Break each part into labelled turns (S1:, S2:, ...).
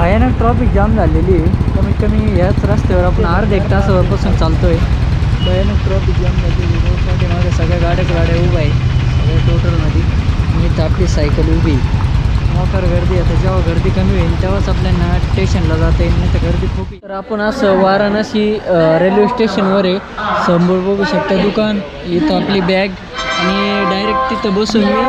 S1: भयानक traffic jam झालेली आहे. कमीत कमी याच रस्त्यावर आपण अर्धा एक तासापासून चालतोय. भयानक ट्रॉफिक जाम झालेली रोड माझ्या सगळ्या गाड्याच गाड्या उभ्या आहे सगळ्या टोटलमध्ये. मी इथं आपली सायकल उभी आहे. गर्दी आता जेव्हा गर्दी कमी होईल तेव्हाच आपल्याला स्टेशनला जाता येईल. नाही तर गर्दी खूप तर आपण असं वाराणसी रेल्वे स्टेशनवर आहे. समोर बघू शकता दुकान. इथं आपली बॅग आणि डायरेक्ट तिथं बसून मी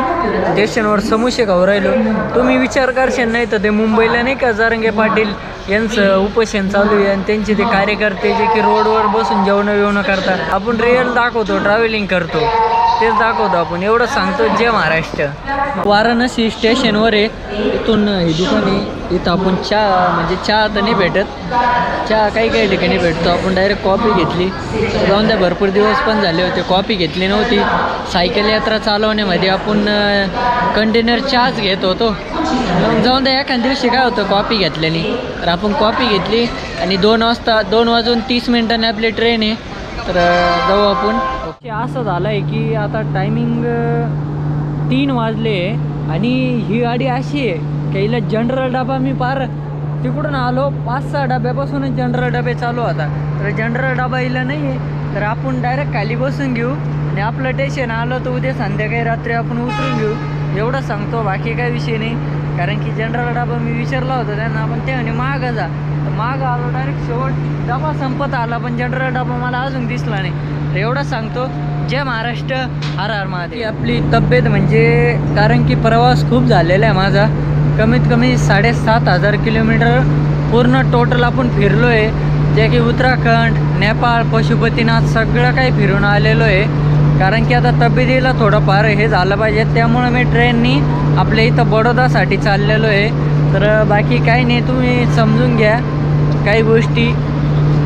S1: स्टेशनवर समोसे खाऊ राहिलो. तुम्ही विचार करशाल नाही तर ते मुंबईला नाही का जारंगे पाटील यांचं उपोषण चालू आहे आणि त्यांचे ते कार्यकर्ते जे की रोडवर बसून जेवणं बिवणं करतात आपण रिअल दाखवतो ट्रॅव्हलिंग करतो. तेच दाखवतो आपण. एवढं सांगतो जय महाराष्ट्र. वाराणसी स्टेशनवर आहे. इथून हे दुकान आहे. इथं आपण चहा म्हणजे चहा तर नाही भेटत. चहा काही काही ठिकाणी भेटतो. आपण डायरेक्ट कॉफी घेतली. जाऊन त्या भरपूर दिवस पण झाले होते. कॉफी घेतली नव्हती. सायकल यात्रा चालवण्यामध्ये आपण कंटेनर चहाच घेत होतो. मग जाऊन त्या एखाद्या दिवशी काय होतं कॉफी घेतल्याने. तर आपण कॉफी घेतली आणि दोन वाजता दोन वाजून तीस मिनिटांनी आपली ट्रेन आहे. तर जाऊ आपण. असं झालं आहे की आता टायमिंग तीन वाजले आणि ही गाडी अशी आहे की हिला जनरल डबा मी पार तिकडून आलो. पाच सहा डब्यापासूनच जनरल डबे चालू होता तर जनरल डबा हिला नाही आहे. तर आपण डायरेक्ट खाली बसून घेऊ आणि आपलं टेशन आलं तर उद्या संध्याकाळी रात्री आपण उतरून घेऊ. एवढं सांगतो बाकी काही विषय नाही. कारण की जनरल डबा मी विचारला होता त्यांना आपण ते म्हणे माग जा. तर आलो डायरेक्ट शेवट डबा संपत आला पण जनरल डबा मला अजून दिसला नाही. तर एवढं सांगतो. जय महाराष्ट्र हर हर महादेव. आपली तब्येत म्हणजे कारण की प्रवास खूप झालेला आहे माझा. कमीत कमी साडेसात हजार किलोमीटर पूर्ण टोटल आपण फिरलो आहे जे की उत्तराखंड नेपाळ पशुपतीनाथ सगळं काही फिरून आलेलो आहे. कारण की आता तब्येतीला थोडंफार हे झालं पाहिजे. त्यामुळं मी ट्रेननी आपल्या इथं बडोदासाठी चाललेलो आहे. तर बाकी काही नाही तुम्ही समजून घ्या. काही गोष्टी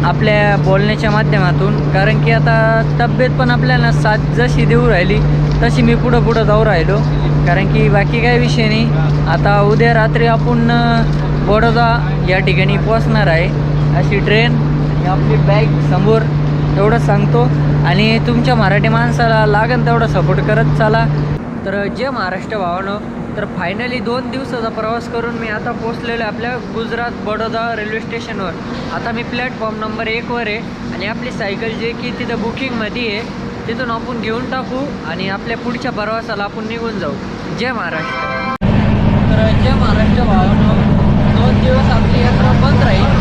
S1: आपल्या बोलण्याच्या माध्यमातून कारण की आता तब्येत पण आपल्याला साथ जशी देऊ राहिली तशी मी पुढं पुढं जाऊ राहिलो. कारण की बाकी काही विषय नाही. आता उद्या रात्री आपण बडोदा या ठिकाणी पोचणार आहे. अशी ट्रेन आपली बॅग समोर एवढं सांगतो. आणि तुमच्या मराठी माणसाला लागन तेवढं सपोर्ट करत चाला. तर जे महाराष्ट्र भावानं. तर फायनली दोन दिवसाचा प्रवास करून मी आता पोचलेलो आहे आपल्या गुजरात बडोदा रेल्वे स्टेशनवर आता मी प्लॅटफॉर्म नंबर एकवर आहे आणि आपली सायकल जे की तिथं बुकिंगमध्ये आहे तिथून आपण घेऊन टाकू आणि आपल्या पुढच्या प्रवासाला आपण निघून जाऊ. जय महाराष्ट्र. तर जय महाराष्ट्र भावानं दोन दिवस आपली यात्रा बंद राहील.